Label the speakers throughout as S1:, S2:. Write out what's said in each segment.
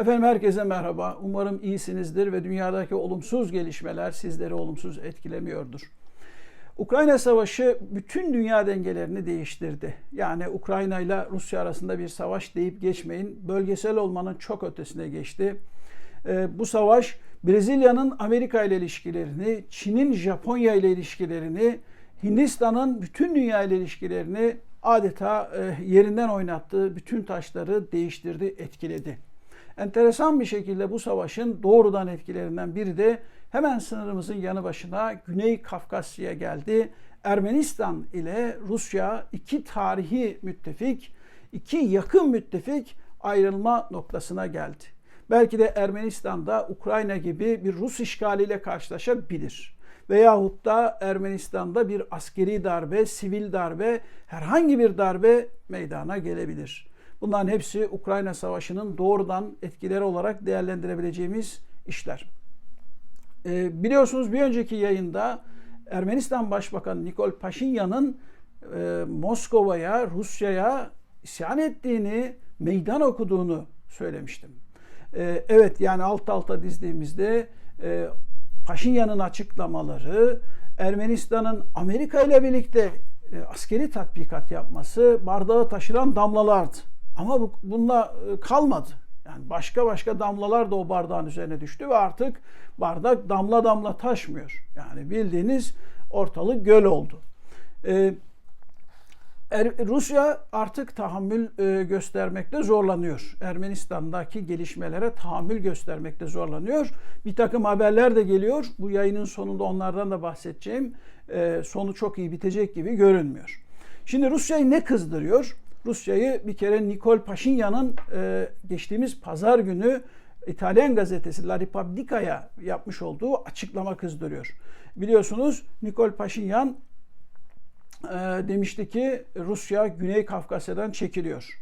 S1: Efendim herkese merhaba. Umarım iyisinizdir ve dünyadaki olumsuz gelişmeler sizleri olumsuz etkilemiyordur. Ukrayna Savaşı bütün dünya dengelerini değiştirdi. Yani Ukrayna ile Rusya arasında bir savaş deyip geçmeyin. Bölgesel olmanın çok ötesine geçti. Ee, bu savaş Brezilya'nın Amerika ile ilişkilerini, Çin'in Japonya ile ilişkilerini, Hindistan'ın bütün dünya ile ilişkilerini adeta e, yerinden oynattı. Bütün taşları değiştirdi, etkiledi. Enteresan bir şekilde bu savaşın doğrudan etkilerinden biri de hemen sınırımızın yanı başına Güney Kafkasya'ya geldi. Ermenistan ile Rusya iki tarihi müttefik, iki yakın müttefik ayrılma noktasına geldi. Belki de Ermenistan'da Ukrayna gibi bir Rus işgaliyle karşılaşabilir. Veyahut da Ermenistan'da bir askeri darbe, sivil darbe, herhangi bir darbe meydana gelebilir. Bunların hepsi Ukrayna Savaşı'nın doğrudan etkileri olarak değerlendirebileceğimiz işler. E, biliyorsunuz bir önceki yayında Ermenistan Başbakanı Nikol Paşinyan'ın e, Moskova'ya, Rusya'ya isyan ettiğini, meydan okuduğunu söylemiştim. E, evet yani alt alta dizdiğimizde e, Paşinyan'ın açıklamaları, Ermenistan'ın Amerika ile birlikte e, askeri tatbikat yapması bardağı taşıran damlalardı. Ama bu, bununla e, kalmadı. Yani başka başka damlalar da o bardağın üzerine düştü ve artık bardak damla damla taşmıyor. Yani bildiğiniz ortalık göl oldu. Ee, Rusya artık tahammül e, göstermekte zorlanıyor. Ermenistan'daki gelişmelere tahammül göstermekte zorlanıyor. Bir takım haberler de geliyor. Bu yayının sonunda onlardan da bahsedeceğim. E, sonu çok iyi bitecek gibi görünmüyor. Şimdi Rusya'yı ne kızdırıyor? Rusya'yı bir kere Nikol Paşinyan'ın e, geçtiğimiz pazar günü İtalyan gazetesi La Repubblica'ya yapmış olduğu açıklama kızdırıyor. Biliyorsunuz Nikol Paşinyan e, demişti ki Rusya Güney Kafkasya'dan çekiliyor.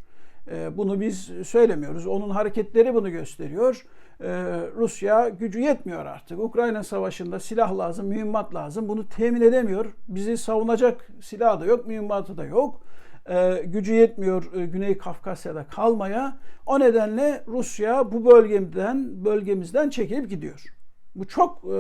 S1: E, bunu biz söylemiyoruz. Onun hareketleri bunu gösteriyor. E, Rusya gücü yetmiyor artık. Ukrayna Savaşı'nda silah lazım, mühimmat lazım. Bunu temin edemiyor. Bizi savunacak silah da yok, mühimmatı da yok e, gücü yetmiyor e, Güney Kafkasya'da kalmaya. O nedenle Rusya bu bölgemizden bölgemizden çekilip gidiyor. Bu çok e,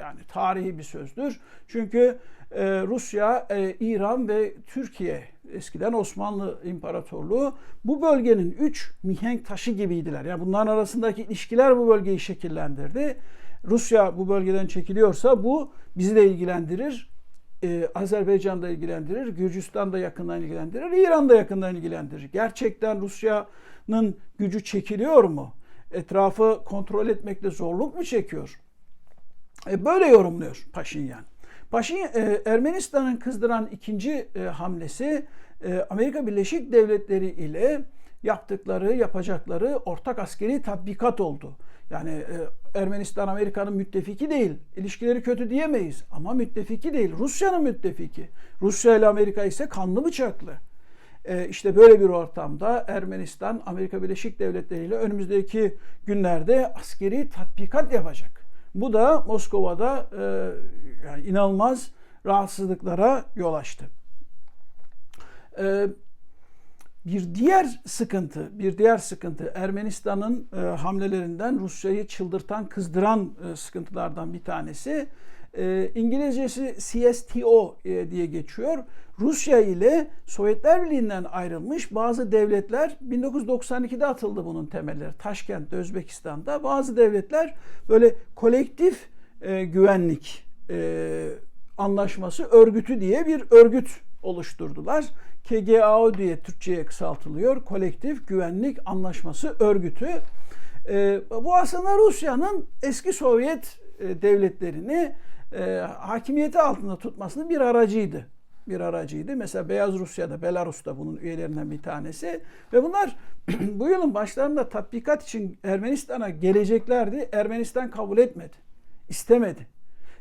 S1: yani tarihi bir sözdür. Çünkü e, Rusya, İran ve Türkiye eskiden Osmanlı İmparatorluğu bu bölgenin üç mihenk taşı gibiydiler. Yani bunların arasındaki ilişkiler bu bölgeyi şekillendirdi. Rusya bu bölgeden çekiliyorsa bu bizi de ilgilendirir e, Azerbaycan'da ilgilendirir, Gürcistan da yakından ilgilendirir, İran da yakından ilgilendirir. Gerçekten Rusya'nın gücü çekiliyor mu? Etrafı kontrol etmekte zorluk mu çekiyor? E, böyle yorumluyor Paşinyan. Paşinyan, e, Ermenistan'ın kızdıran ikinci e, hamlesi e, Amerika Birleşik Devletleri ile yaptıkları, yapacakları ortak askeri tatbikat oldu. Yani e, Ermenistan Amerika'nın müttefiki değil. İlişkileri kötü diyemeyiz ama müttefiki değil. Rusya'nın müttefiki. Rusya ile Amerika ise kanlı bıçaklı. E, işte böyle bir ortamda Ermenistan Amerika Birleşik Devletleri ile önümüzdeki günlerde askeri tatbikat yapacak. Bu da Moskova'da e, yani inanılmaz rahatsızlıklara yol açtı. E, bir diğer sıkıntı, bir diğer sıkıntı Ermenistan'ın e, hamlelerinden Rusya'yı çıldırtan, kızdıran e, sıkıntılardan bir tanesi. E, İngilizcesi CSTO e, diye geçiyor. Rusya ile Sovyetler Birliği'nden ayrılmış bazı devletler 1992'de atıldı bunun temelleri. Taşkent'te, Özbekistan'da bazı devletler böyle kolektif e, güvenlik e, anlaşması örgütü diye bir örgüt oluşturdular. KGAO diye Türkçe'ye kısaltılıyor. Kolektif Güvenlik Anlaşması Örgütü. E, bu aslında Rusya'nın eski Sovyet e, devletlerini e, hakimiyeti altında tutmasının bir aracıydı. Bir aracıydı. Mesela Beyaz Rusya'da, Belarus'ta bunun üyelerinden bir tanesi. Ve bunlar bu yılın başlarında tatbikat için Ermenistan'a geleceklerdi. Ermenistan kabul etmedi. istemedi.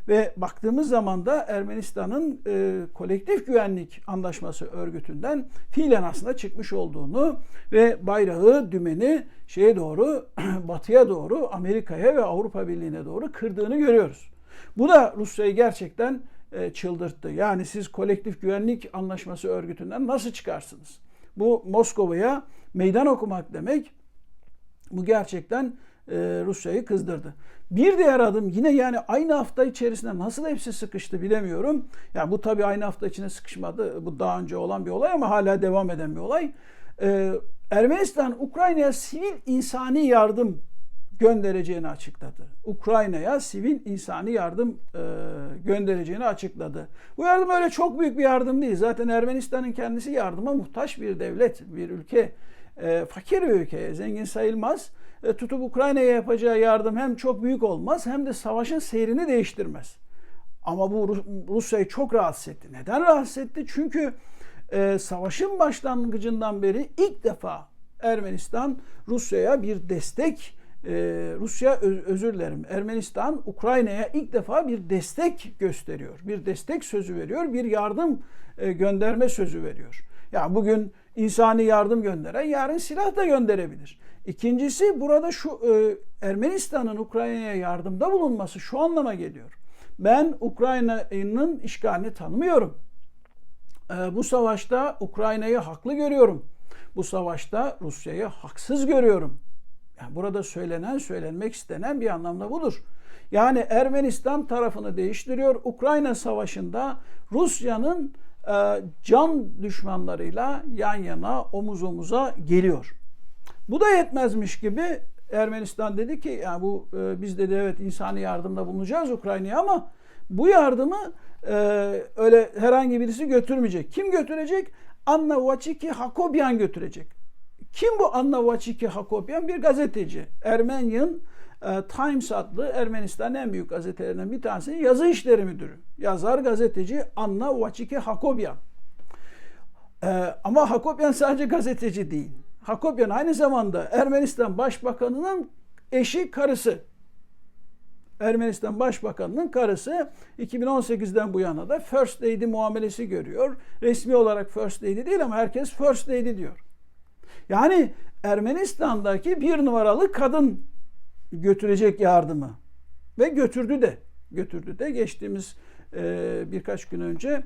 S1: Ve baktığımız zaman da Ermenistan'ın e, kolektif güvenlik anlaşması örgütünden fiilen aslında çıkmış olduğunu ve bayrağı, dümeni şeye doğru, batıya doğru, Amerika'ya ve Avrupa Birliği'ne doğru kırdığını görüyoruz. Bu da Rusya'yı gerçekten e, çıldırttı. Yani siz kolektif güvenlik anlaşması örgütünden nasıl çıkarsınız? Bu Moskova'ya meydan okumak demek. Bu gerçekten e, Rusya'yı kızdırdı. Bir diğer adım yine yani aynı hafta içerisinde nasıl hepsi sıkıştı bilemiyorum. Yani bu tabii aynı hafta içine sıkışmadı. Bu daha önce olan bir olay ama hala devam eden bir olay. Ee, Ermenistan Ukrayna'ya sivil insani yardım göndereceğini açıkladı. Ukrayna'ya sivil insani yardım e, göndereceğini açıkladı. Bu yardım öyle çok büyük bir yardım değil. Zaten Ermenistan'ın kendisi yardıma muhtaç bir devlet, bir ülke. E, fakir bir ülke, zengin sayılmaz. E, tutup Ukrayna'ya yapacağı yardım hem çok büyük olmaz hem de savaşın seyrini değiştirmez. Ama bu Rusya'yı çok rahatsız etti. Neden rahatsız etti? Çünkü e, savaşın başlangıcından beri ilk defa Ermenistan Rusya'ya bir destek e, Rusya özür dilerim Ermenistan Ukrayna'ya ilk defa bir destek gösteriyor. Bir destek sözü veriyor. Bir yardım e, gönderme sözü veriyor. Ya yani bugün insani yardım gönderen yarın silah da gönderebilir. İkincisi burada şu e, Ermenistan'ın Ukrayna'ya yardımda bulunması şu anlama geliyor. Ben Ukrayna'nın işgalini tanımıyorum. E, bu savaşta Ukrayna'yı haklı görüyorum. Bu savaşta Rusya'yı haksız görüyorum. Yani burada söylenen, söylenmek istenen bir anlamda budur. Yani Ermenistan tarafını değiştiriyor. Ukrayna Savaşı'nda Rusya'nın e, can düşmanlarıyla yan yana, omuz omuza geliyor. Bu da yetmezmiş gibi Ermenistan dedi ki yani bu e, biz dedi evet insani yardımda bulunacağız Ukrayna'ya ama bu yardımı e, öyle herhangi birisi götürmeyecek. Kim götürecek? Anna Vachiki Hakobyan götürecek. Kim bu Anna Vachiki Hakobyan? Bir gazeteci. Ermenyan e, Times adlı Ermenistan'ın en büyük gazetelerinden bir tanesi yazı işleri müdürü. Yazar gazeteci Anna Vachiki Hakobyan. E, ama Hakobyan sadece gazeteci değil. Hakobyan aynı zamanda Ermenistan Başbakanı'nın eşi karısı. Ermenistan Başbakanı'nın karısı 2018'den bu yana da First Lady muamelesi görüyor. Resmi olarak First Lady değil ama herkes First Lady diyor. Yani Ermenistan'daki bir numaralı kadın götürecek yardımı ve götürdü de götürdü de geçtiğimiz e, birkaç gün önce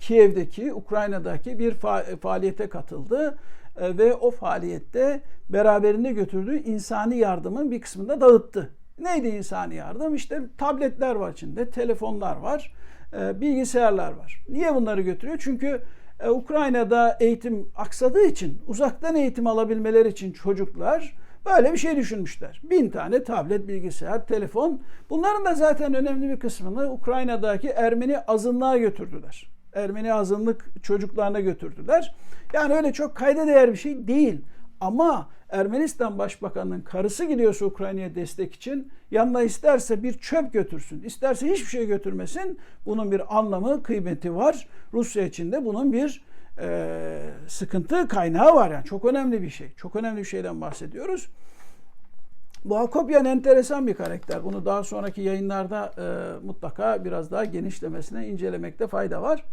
S1: Kiev'deki, Ukrayna'daki bir faaliyete katıldı e, ve o faaliyette beraberinde götürdüğü insani yardımın bir kısmını da dağıttı. Neydi insani yardım? İşte tabletler var içinde, telefonlar var, e, bilgisayarlar var. Niye bunları götürüyor? Çünkü Ukrayna'da eğitim aksadığı için, uzaktan eğitim alabilmeleri için çocuklar Böyle bir şey düşünmüşler. Bin tane tablet, bilgisayar, telefon. Bunların da zaten önemli bir kısmını Ukrayna'daki Ermeni azınlığa götürdüler. Ermeni azınlık çocuklarına götürdüler. Yani öyle çok kayda değer bir şey değil. Ama Ermenistan Başbakanı'nın karısı gidiyorsa Ukrayna'ya destek için yanına isterse bir çöp götürsün, isterse hiçbir şey götürmesin. Bunun bir anlamı, kıymeti var. Rusya için de bunun bir e, sıkıntı kaynağı var yani çok önemli bir şey. Çok önemli bir şeyden bahsediyoruz. Bu Hakopyan enteresan bir karakter. Bunu daha sonraki yayınlarda e, mutlaka biraz daha genişlemesine incelemekte fayda var.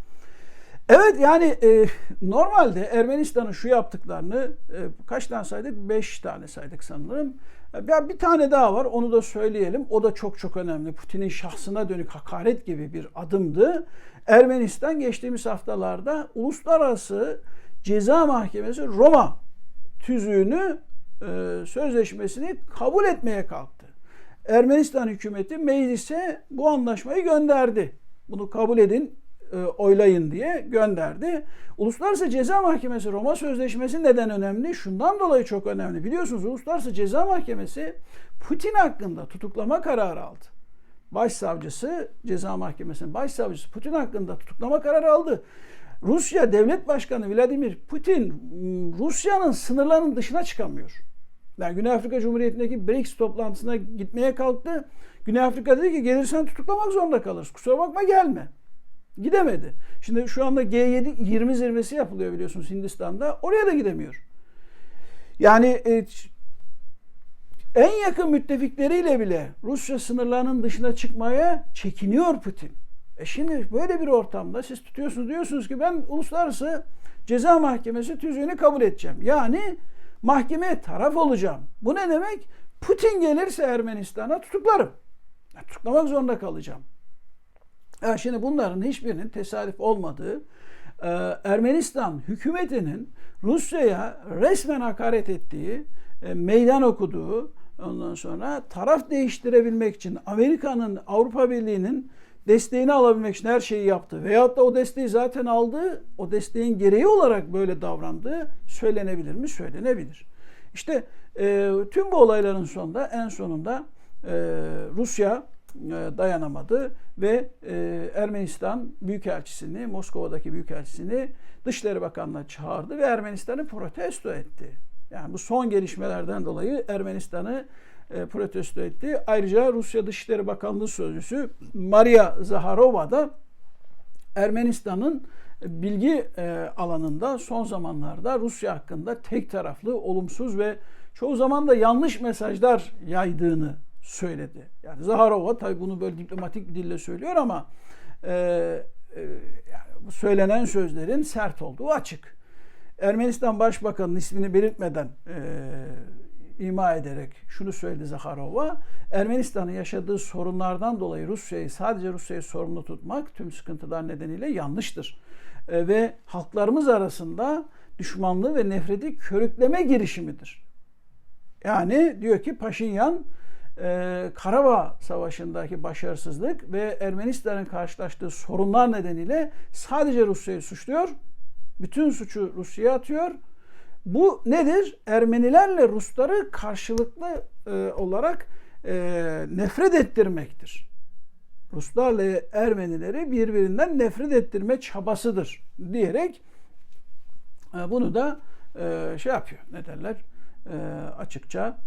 S1: Evet yani e, normalde Ermenistan'ın şu yaptıklarını e, kaç tane saydık? Beş tane saydık sanırım. Ya bir tane daha var onu da söyleyelim. O da çok çok önemli. Putin'in şahsına dönük hakaret gibi bir adımdı. Ermenistan geçtiğimiz haftalarda Uluslararası Ceza Mahkemesi Roma tüzüğünü e, sözleşmesini kabul etmeye kalktı. Ermenistan hükümeti meclise bu anlaşmayı gönderdi. Bunu kabul edin, e, oylayın diye gönderdi. Uluslararası Ceza Mahkemesi Roma Sözleşmesi neden önemli? Şundan dolayı çok önemli. Biliyorsunuz Uluslararası Ceza Mahkemesi Putin hakkında tutuklama kararı aldı. Başsavcısı Ceza Mahkemesi'nin başsavcısı Putin hakkında tutuklama kararı aldı. Rusya Devlet Başkanı Vladimir Putin Rusya'nın sınırlarının dışına çıkamıyor. Yani Güney Afrika Cumhuriyeti'ndeki BRICS toplantısına gitmeye kalktı. Güney Afrika dedi ki gelirsen tutuklamak zorunda kalırız. Kusura bakma gelme. Gidemedi. Şimdi şu anda G7 20 zirvesi yapılıyor biliyorsunuz Hindistan'da. Oraya da gidemiyor. Yani e, en yakın müttefikleriyle bile Rusya sınırlarının dışına çıkmaya çekiniyor Putin. E şimdi böyle bir ortamda siz tutuyorsunuz diyorsunuz ki ben uluslararası ceza mahkemesi tüzüğünü kabul edeceğim. Yani mahkemeye taraf olacağım. Bu ne demek? Putin gelirse Ermenistan'a tutuklarım. Tutuklamak zorunda kalacağım. Şimdi bunların hiçbirinin tesadüf olmadığı e, Ermenistan hükümetinin Rusya'ya resmen hakaret ettiği e, meydan okuduğu, ondan sonra taraf değiştirebilmek için Amerika'nın, Avrupa Birliği'nin desteğini alabilmek için her şeyi yaptı. Veyahut da o desteği zaten aldı, o desteğin gereği olarak böyle davrandığı söylenebilir mi? Söylenebilir. İşte e, tüm bu olayların sonunda en sonunda e, Rusya dayanamadı ve e, Ermenistan Büyükelçisini, Moskova'daki Büyükelçisini Dışişleri Bakanlığı'na çağırdı ve Ermenistan'ı protesto etti. Yani bu son gelişmelerden dolayı Ermenistan'ı e, protesto etti. Ayrıca Rusya Dışişleri Bakanlığı Sözcüsü Maria Zaharova da Ermenistan'ın bilgi e, alanında son zamanlarda Rusya hakkında tek taraflı, olumsuz ve çoğu zaman da yanlış mesajlar yaydığını söyledi. Yani Zaharova tabii bunu böyle diplomatik bir dille söylüyor ama e, e, yani söylenen sözlerin sert olduğu açık. Ermenistan Başbakanı'nın ismini belirtmeden e, ima ederek şunu söyledi Zaharova. Ermenistan'ın yaşadığı sorunlardan dolayı Rusya'yı sadece Rusya'yı sorumlu tutmak tüm sıkıntılar nedeniyle yanlıştır. E, ve halklarımız arasında düşmanlığı ve nefreti körükleme girişimidir. Yani diyor ki Paşinyan e, Karabağ Savaşı'ndaki başarısızlık ve Ermenistan'ın karşılaştığı sorunlar nedeniyle sadece Rusya'yı suçluyor. Bütün suçu Rusya'ya atıyor. Bu nedir? Ermenilerle Rusları karşılıklı e, olarak e, nefret ettirmektir. Ruslarla Ermenileri birbirinden nefret ettirme çabasıdır diyerek e, bunu da e, şey yapıyor. Ne derler? E, açıkça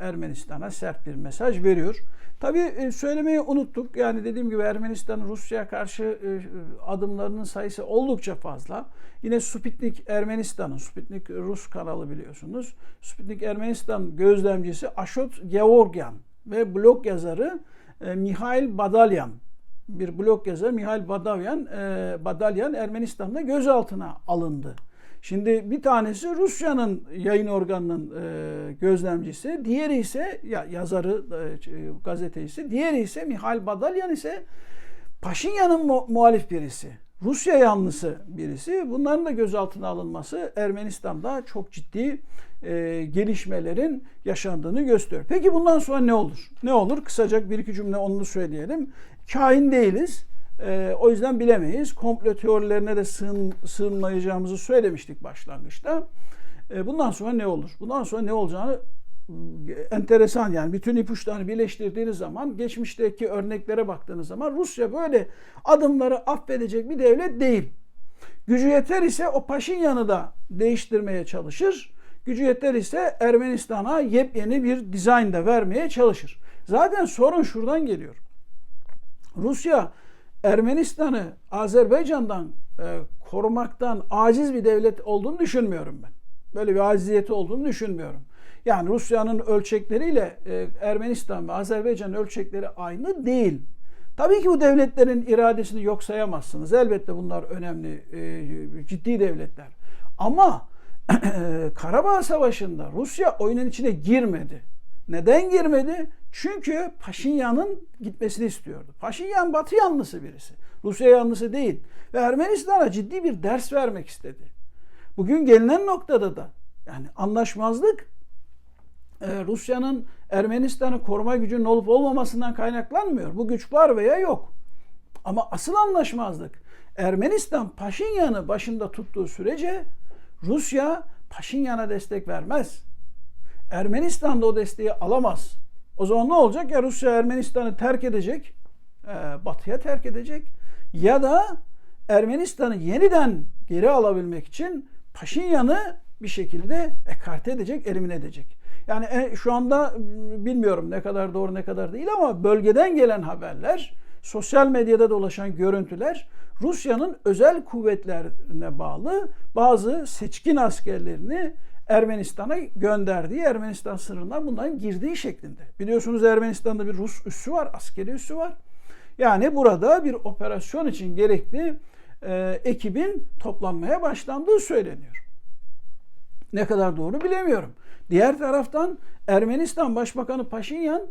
S1: Ermenistan'a sert bir mesaj veriyor. Tabii e, söylemeyi unuttuk. Yani dediğim gibi Ermenistan'ın Rusya'ya karşı e, adımlarının sayısı oldukça fazla. Yine Sputnik Ermenistan'ın, Sputnik Rus kanalı biliyorsunuz. Sputnik Ermenistan gözlemcisi Ashot Georgian ve blog yazarı Mihail Badalyan bir blog yazarı Mihail Badalyan, Badalyan Ermenistan'da gözaltına alındı. Şimdi bir tanesi Rusya'nın yayın organının e, gözlemcisi, diğeri ise ya yazarı, e, gazetecisi, diğeri ise Mihail Badalyan ise Paşinyan'ın mu- muhalif birisi. Rusya yanlısı birisi. Bunların da gözaltına alınması Ermenistan'da çok ciddi e, gelişmelerin yaşandığını gösteriyor. Peki bundan sonra ne olur? Ne olur? Kısaca bir iki cümle onu söyleyelim. Kain değiliz. E, o yüzden bilemeyiz. Komplo teorilerine de sığın, sığınmayacağımızı söylemiştik başlangıçta. E, bundan sonra ne olur? Bundan sonra ne olacağını enteresan yani bütün ipuçlarını birleştirdiğiniz zaman geçmişteki örneklere baktığınız zaman Rusya böyle adımları affedecek bir devlet değil. Gücü yeter ise o Paşinyan'ı da değiştirmeye çalışır. Gücü yeter ise Ermenistan'a yepyeni bir dizayn da vermeye çalışır. Zaten sorun şuradan geliyor. Rusya Ermenistan'ı Azerbaycan'dan e, korumaktan aciz bir devlet olduğunu düşünmüyorum ben. Böyle bir aciziyeti olduğunu düşünmüyorum. Yani Rusya'nın ölçekleriyle e, Ermenistan ve Azerbaycan ölçekleri aynı değil. Tabii ki bu devletlerin iradesini yok sayamazsınız. Elbette bunlar önemli, e, ciddi devletler. Ama Karabağ Savaşı'nda Rusya oyunun içine girmedi. Neden girmedi? Çünkü Paşinyan'ın gitmesini istiyordu. Paşinyan Batı yanlısı birisi. Rusya yanlısı değil. Ve Ermenistan'a ciddi bir ders vermek istedi. Bugün gelinen noktada da yani anlaşmazlık e, Rusya'nın Ermenistan'ı koruma gücünün olup olmamasından kaynaklanmıyor. Bu güç var veya yok. Ama asıl anlaşmazlık Ermenistan Paşinyan'ı başında tuttuğu sürece Rusya Paşinyan'a destek vermez. Ermenistan da o desteği alamaz. O zaman ne olacak? Ya Rusya Ermenistan'ı terk edecek, e, batıya terk edecek ya da Ermenistan'ı yeniden geri alabilmek için Paşinyan'ı bir şekilde ekarte edecek, elimine edecek. Yani e, şu anda bilmiyorum ne kadar doğru ne kadar değil ama bölgeden gelen haberler, sosyal medyada dolaşan görüntüler Rusya'nın özel kuvvetlerine bağlı bazı seçkin askerlerini Ermenistan'a gönderdiği Ermenistan sınırından bunların girdiği şeklinde. Biliyorsunuz Ermenistan'da bir Rus üssü var, askeri üssü var. Yani burada bir operasyon için gerekli e, ekibin toplanmaya başlandığı söyleniyor. Ne kadar doğru bilemiyorum. Diğer taraftan Ermenistan Başbakanı Paşinyan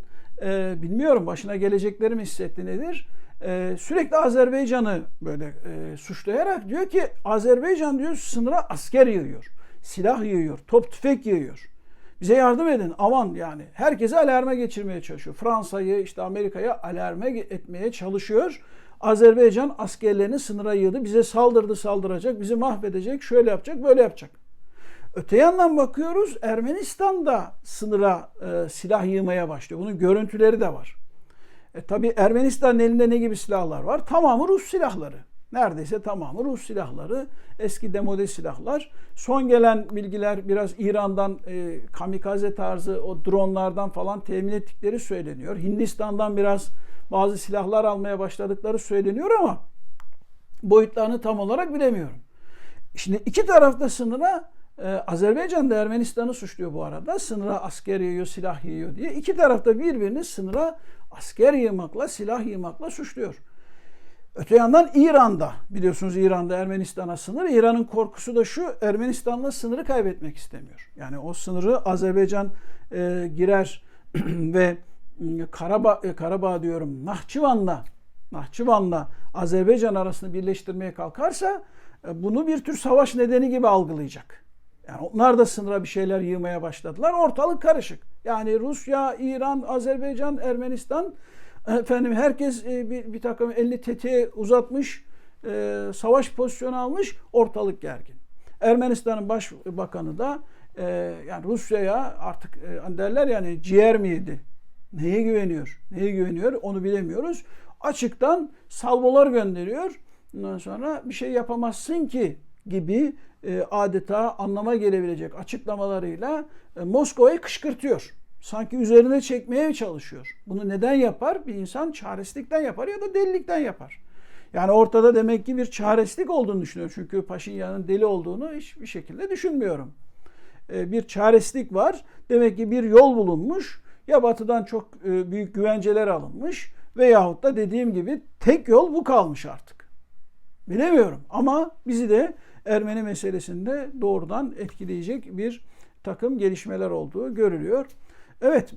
S1: e, bilmiyorum başına gelecekleri mi hissetti nedir? E, sürekli Azerbaycan'ı böyle e, suçlayarak diyor ki Azerbaycan diyor sınıra asker yığıyor silah yığıyor, top tüfek yığıyor. Bize yardım edin. Aman yani. Herkese alarma geçirmeye çalışıyor. Fransa'yı işte Amerika'ya alarme etmeye çalışıyor. Azerbaycan askerlerini sınıra yığdı. Bize saldırdı saldıracak. Bizi mahvedecek. Şöyle yapacak böyle yapacak. Öte yandan bakıyoruz Ermenistan da sınıra e, silah yığmaya başlıyor. Bunun görüntüleri de var. E, tabii Ermenistan'ın elinde ne gibi silahlar var? Tamamı Rus silahları. Neredeyse tamamı Rus silahları. Eski demode silahlar. Son gelen bilgiler biraz İran'dan e, kamikaze tarzı o dronlardan falan temin ettikleri söyleniyor. Hindistan'dan biraz bazı silahlar almaya başladıkları söyleniyor ama boyutlarını tam olarak bilemiyorum. Şimdi iki tarafta sınıra ee, Azerbaycan da Ermenistan'ı suçluyor bu arada. Sınıra asker yığıyor, silah yığıyor diye. İki tarafta birbirini sınıra asker yığmakla, silah yığmakla suçluyor. Öte yandan İran'da, biliyorsunuz İran'da Ermenistan'a sınır. İran'ın korkusu da şu, Ermenistan'la sınırı kaybetmek istemiyor. Yani o sınırı Azerbaycan e, girer ve ıı, Karabağ, e, Karabağ diyorum, Nahçıvan'la, Nahçıvan'la Azerbaycan arasını birleştirmeye kalkarsa e, bunu bir tür savaş nedeni gibi algılayacak. Yani onlar da sınıra bir şeyler yığmaya başladılar. Ortalık karışık. Yani Rusya, İran, Azerbaycan, Ermenistan efendim herkes e, bir, bir takım elini tetiğe uzatmış, e, savaş pozisyonu almış, ortalık gergin. Ermenistan'ın başbakanı da e, yani Rusya'ya artık e, derler yani ciğer miydi? Neye güveniyor? Neye güveniyor? Onu bilemiyoruz. Açıktan salvolar gönderiyor. Ondan sonra bir şey yapamazsın ki gibi e, adeta anlama gelebilecek açıklamalarıyla e, Moskova'yı kışkırtıyor. Sanki üzerine çekmeye çalışıyor. Bunu neden yapar? Bir insan çaresizlikten yapar ya da delilikten yapar. Yani ortada demek ki bir çaresizlik olduğunu düşünüyor. Çünkü Paşinyan'ın deli olduğunu hiçbir şekilde düşünmüyorum. E, bir çaresizlik var. Demek ki bir yol bulunmuş. Ya batıdan çok büyük güvenceler alınmış veyahut da dediğim gibi tek yol bu kalmış artık. Bilemiyorum ama bizi de Ermeni meselesinde doğrudan etkileyecek bir takım gelişmeler olduğu görülüyor. Evet,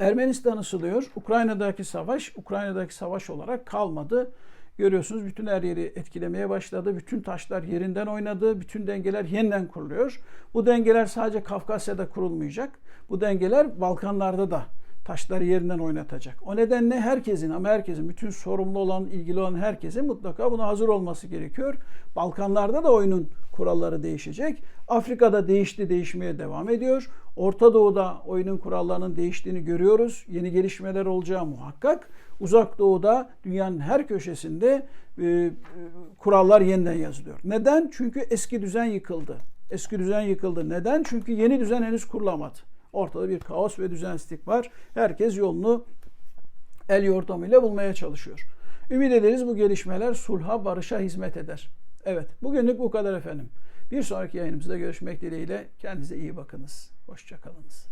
S1: Ermenistan ısılıyor. Ukrayna'daki savaş, Ukrayna'daki savaş olarak kalmadı. Görüyorsunuz bütün her yeri etkilemeye başladı. Bütün taşlar yerinden oynadı. Bütün dengeler yeniden kuruluyor. Bu dengeler sadece Kafkasya'da kurulmayacak. Bu dengeler Balkanlarda da taşları yerinden oynatacak. O nedenle herkesin ama herkesin bütün sorumlu olan, ilgili olan herkesin mutlaka buna hazır olması gerekiyor. Balkanlarda da oyunun kuralları değişecek. Afrika'da değişti, değişmeye devam ediyor. Orta Doğu'da oyunun kurallarının değiştiğini görüyoruz. Yeni gelişmeler olacağı muhakkak. Uzak Doğu'da dünyanın her köşesinde e, e, kurallar yeniden yazılıyor. Neden? Çünkü eski düzen yıkıldı. Eski düzen yıkıldı. Neden? Çünkü yeni düzen henüz kurulamadı. Ortada bir kaos ve düzensizlik var. Herkes yolunu el yordamıyla bulmaya çalışıyor. Ümit ederiz bu gelişmeler sulha, barışa hizmet eder. Evet, bugünlük bu kadar efendim. Bir sonraki yayınımızda görüşmek dileğiyle kendinize iyi bakınız. Hoşçakalınız.